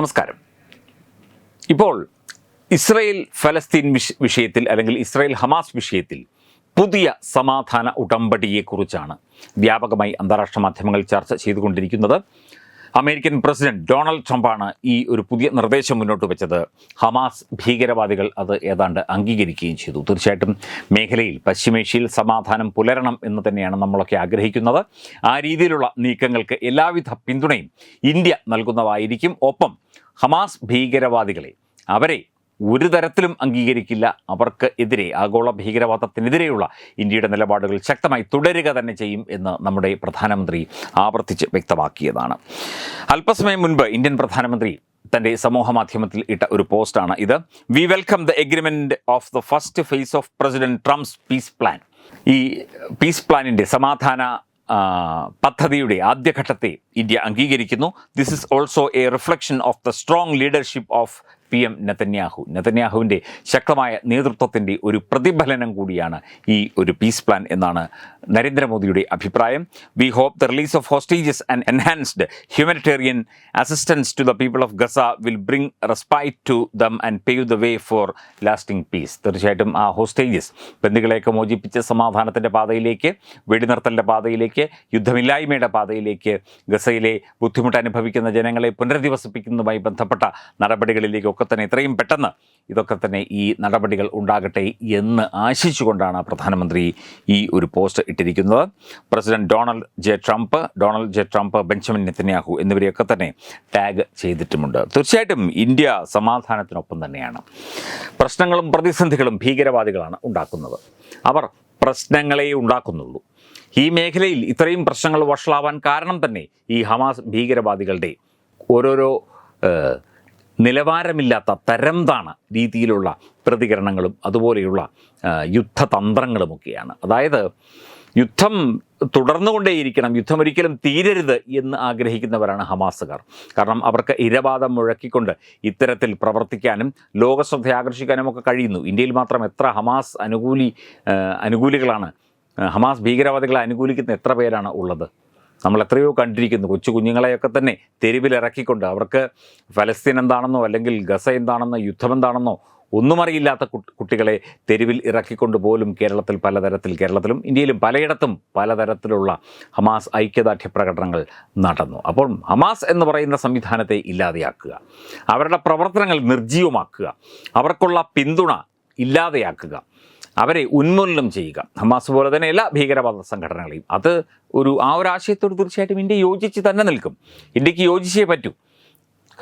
നമസ്കാരം. ഇപ്പോൾ ഇസ്രയേൽ ഫലസ്തീൻ വിഷ- വിഷയത്തിൽ അല്ലെങ്കിൽ ഇസ്രയേൽ ഹമാസ് വിഷയത്തിൽ പുതിയ സമാധാന ഉടമ്പടിയെക്കുറിച്ചാണ് വ്യാപകമായി അന്താരാഷ്ട്ര മാധ്യമങ്ങൾ ചർച്ച ചെയ്തുകൊണ്ടിരിക്കുന്നത്. അമേരിക്കൻ പ്രസിഡന്റ് ഡൊണാൾഡ് ട്രംപാണ് ഈ ഒരു പുതിയ നിർദ്ദേശം മുന്നോട്ട് വെച്ചത്. ഹമാസ് ഭീകരവാദികൾ അത് ഏതാണ്ട് അംഗീകരിക്കുകയും ചെയ്തു. തീർച്ചയായിട്ടും മേഖലയിൽ പശ്ചിമേഷ്യയിൽ സമാധാനം പുലരണം എന്ന് തന്നെയാണ് നമ്മളൊക്കെ ആഗ്രഹിക്കുന്നത്. ആ രീതിയിലുള്ള നീക്കങ്ങൾക്ക് എല്ലാവിധ പിന്തുണയും ഇന്ത്യ നൽകുന്നതായിരിക്കും. ഒപ്പം ഹമാസ് ഭീകരവാദികളെ അവരെ ഒരു തരത്തിലും അംഗീകരിക്കില്ല. അവർക്ക് എതിരെ ആഗോള ഭീകരവാദത്തിനെതിരെയുള്ള ഇന്ത്യയുടെ നിലപാടുകൾ ശക്തമായി തുടരുക തന്നെ ചെയ്യും എന്ന് നമ്മുടെ പ്രധാനമന്ത്രി ആവർത്തിച്ച് വ്യക്തമാക്കിയതാണ്. അല്പസമയം മുൻപ് ഇന്ത്യൻ പ്രധാനമന്ത്രി തന്റെ സമൂഹമാധ്യമത്തിൽ ഇട്ട ഒരു പോസ്റ്റാണ് ഇത്. We welcome the agreement of the first phase of president Trump's peace plan ഈ പീസ് പ്ലാനിന്റെ സമാധാന പദ്ധതിയുടെ ആദ്യഘട്ടത്തെ ഇന്ത്യ അംഗീകരിക്കുന്നു. This is also a reflection of the strong leadership of P M Netanyahu. നെതന്യാഹുവിന്റെ ശക്തമായ നേതൃത്വത്തിന്റെ ഒരു പ്രതിഫലനം കൂടിയാണ് ഈ ഒരു പീസ് പ്ലാൻ എന്നാണ് നരേന്ദ്രമോദിയുടെ അഭിപ്രായം. We hope the release of hostages and enhanced humanitarian assistance to the people of Gaza will bring respite to them and pave the way for lasting peace തീർച്ചയായിട്ടും ആ ഹോസ്റ്റേജസ് ബന്ധുക്കളെയൊക്കെ മോചിപ്പിച്ച് സമാധാനത്തിന്റെ പാതയിലേക്ക് വെടിനിർത്തലിന്റെ പാതയിലേക്ക് യുദ്ധമില്ലായ്മയുടെ പാതയിലേക്ക് ഗസയിലെ ബുദ്ധിമുട്ട് അനുഭവിക്കുന്ന ജനങ്ങളെ പുനരധിവസിപ്പിക്കുന്നതുമായി ബന്ധപ്പെട്ട നടപടികളിലേക്കൊക്കെ തന്നെ ഇത്രയും പെട്ടെന്ന് ഇതൊക്കെ തന്നെ ഈ നടപടികൾ ഉണ്ടാകട്ടെ എന്ന് ആശിച്ചുകൊണ്ടാണ് പ്രധാനമന്ത്രി ഈ ഒരു പോസ്റ്റ് ഇട്ടിരിക്കുന്നത്. President Donald J Trump Donald J Trump Benjamin Netanyahu എന്നിവരെയൊക്കെ തന്നെ ടാഗ് ചെയ്തിട്ടുമുണ്ട്. തീർച്ചയായിട്ടും ഇന്ത്യ സമാധാനത്തിനൊപ്പം തന്നെയാണ്. പ്രശ്നങ്ങളും പ്രതിസന്ധികളും ഭീകരവാദികളാണ് ഉണ്ടാക്കുന്നത്. അവർ പ്രശ്നങ്ങളെ ഉണ്ടാക്കുന്നുള്ളൂ. ഈ മേഖലയിൽ ഇത്രയും പ്രശ്നങ്ങൾ വഷളാവാൻ കാരണം തന്നെ ഈ ഹമാസ് ഭീകരവാദികളുടെ ഓരോരോ നിലവാരമില്ലാത്ത തരം താണ രീതിയിലുള്ള പ്രതികരണങ്ങളും അതുപോലെയുള്ള യുദ്ധതന്ത്രങ്ങളുമൊക്കെയാണ്. അതായത് യുദ്ധം തുടർന്നുകൊണ്ടേയിരിക്കണം യുദ്ധം ഒരിക്കലും തീരരുത് എന്ന് ആഗ്രഹിക്കുന്നവരാണ് ഹമാസുകാർ. കാരണം അവർക്ക് ഇരവാദം മുഴക്കിക്കൊണ്ട് ഇത്തരത്തിൽ പ്രവർത്തിക്കാനും ലോകശ്രദ്ധ ആകർഷിക്കാനും ഒക്കെ കഴിയുന്നു. ഇന്ത്യയിൽ മാത്രം എത്ര ഹമാസ് അനുകൂലി അനുകൂലികളാണ് ഹമാസ് ഭീകരവാദികളെ അനുകൂലിക്കുന്ന എത്ര പേരാണ് ഉള്ളത്? നമ്മൾ എത്രയോ കണ്ടിരിക്കുന്നു. കൊച്ചു കുഞ്ഞുങ്ങളെയൊക്കെ തന്നെ തെരുവിലിറക്കിക്കൊണ്ട് അവർക്ക് ഫലസ്തീൻ എന്താണെന്നോ അല്ലെങ്കിൽ ഗസ എന്താണെന്നോ യുദ്ധം എന്താണെന്നോ ഒന്നും അറിയില്ലാത്ത കുട്ട്- കുട്ടികളെ തെരുവിൽ ഇറക്കിക്കൊണ്ട് പോലും കേരളത്തിൽ പലതരത്തിൽ കേരളത്തിലും ഇന്ത്യയിലും പലയിടത്തും പലതരത്തിലുള്ള ഹമാസ് ഐക്യദാർഢ്യ പ്രകടനങ്ങൾ നടന്നു. അപ്പോൾ ഹമാസ് എന്ന് പറയുന്ന സംവിധാനത്തെ ഇല്ലാതെയാക്കുക അവരുടെ പ്രവർത്തനങ്ങൾ നിർജീവമാക്കുക അവർക്കുള്ള പിന്തുണ ഇല്ലാതെയാക്കുക അവരെ ഉന്മൂലനം ചെയ്യുക. ഹമാസ് പോലെ തന്നെ എല്ലാ ഭീകരവാദ സംഘടനകളെയും. അത് ഒരു ആ ഒരു ആശയത്തോട് തീർച്ചയായിട്ടും ഇന്ത്യ യോജിച്ച് തന്നെ നിൽക്കും. ഇന്ത്യയ്ക്ക് യോജിച്ചേ പറ്റൂ.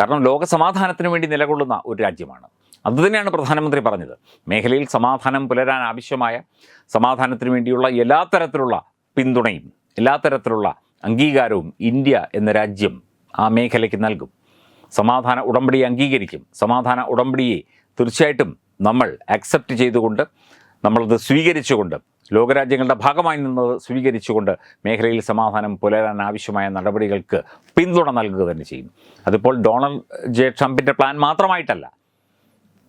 കാരണം ലോക സമാധാനത്തിന് വേണ്ടി നിലകൊള്ളുന്ന ഒരു രാജ്യമാണ്. അതുതന്നെയാണ് പ്രധാനമന്ത്രി പറഞ്ഞത്. മേഖലയിൽ സമാധാനം പുലരാൻ ആവശ്യമായ സമാധാനത്തിന് വേണ്ടിയുള്ള എല്ലാ തരത്തിലുള്ള പിന്തുണയും എല്ലാ തരത്തിലുള്ള അംഗീകാരവും ഇന്ത്യ എന്ന രാജ്യം ആ മേഖലയ്ക്ക് നൽകും. സമാധാന ഉടമ്പടിയെ അംഗീകരിക്കും. സമാധാന ഉടമ്പടിയെ തീർച്ചയായിട്ടും നമ്മൾ അക്സെപ്റ്റ് ചെയ്തുകൊണ്ട് നമ്മളത് സ്വീകരിച്ചുകൊണ്ട് ലോകരാജ്യങ്ങളുടെ ഭാഗമായി നിന്നത് സ്വീകരിച്ചുകൊണ്ട് മേഖലയിൽ സമാധാനം പുലരാൻ ആവശ്യമായ നടപടികൾക്ക് പിന്തുണ നൽകുക തന്നെ ചെയ്യും. അതിപ്പോൾ ഡൊണാൾഡ് ജെ ട്രംപിന്റെ പ്ലാൻ മാത്രമായിട്ടല്ല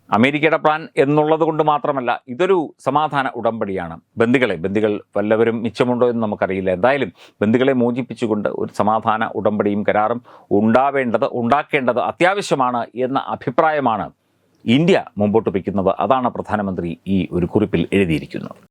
അമേരിക്കയുടെ പ്ലാൻ എന്നുള്ളത് കൊണ്ട് മാത്രമല്ല ഇതൊരു സമാധാന ഉടമ്പടിയാണ്. ബന്ധുക്കളെ ബന്ധുക്കൾ വല്ലവരും മിച്ചമുണ്ടോ എന്ന് നമുക്കറിയില്ല. എന്തായാലും ബന്ധുക്കളെ മോചിപ്പിച്ചുകൊണ്ട് ഒരു സമാധാന ഉടമ്പടിയും കരാറും ഉണ്ടാവേണ്ടത് ഉണ്ടാക്കേണ്ടത് അത്യാവശ്യമാണ് എന്ന അഭിപ്രായമാണ് ഇന്ത്യ മുമ്പോട്ട് വയ്ക്കുന്നത് അതാണ് പ്രധാനമന്ത്രി ഈ ഒരു കുറിപ്പിൽ എഴുതിയിരിക്കുന്നത്.